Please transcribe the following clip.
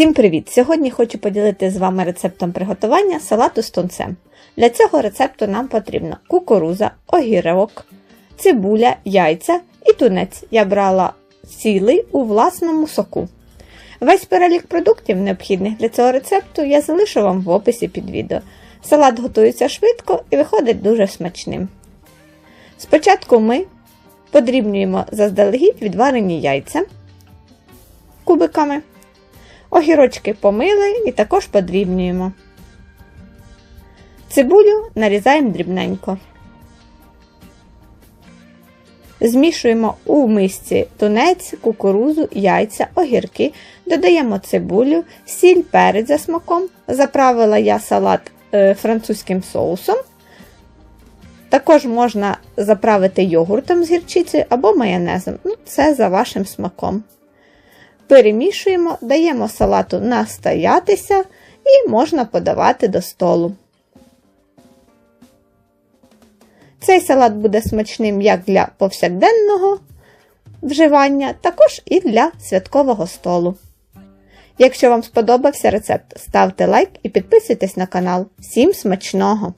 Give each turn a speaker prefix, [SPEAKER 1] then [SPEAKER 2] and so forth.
[SPEAKER 1] Всім привіт! Сьогодні хочу поділитися з вами рецептом приготування салату з тунцем. Для цього рецепту нам потрібно кукуруза, огірок, цибуля, яйця і тунець. Я брала цілий у власному соку. Весь перелік продуктів, необхідних для цього рецепту, я залишу вам в описі під відео. Салат готується швидко і виходить дуже смачним. Спочатку ми подрібнюємо заздалегідь відварені яйця кубиками. Огірочки помили і також подрібнюємо. Цибулю нарізаємо дрібненько. Змішуємо у мисці тунець, кукурузу, яйця, огірки, додаємо цибулю, сіль, перець за смаком. Заправила я салат е, французьким соусом. Також можна заправити йогуртом з гірчицею або майонезом. Ну, Це за вашим смаком. Перемішуємо, даємо салату настоятися і можна подавати до столу. Цей салат буде смачним як для повсякденного вживання, також і для святкового столу. Якщо вам сподобався рецепт, ставте лайк і підписуйтесь на канал. Всім смачного!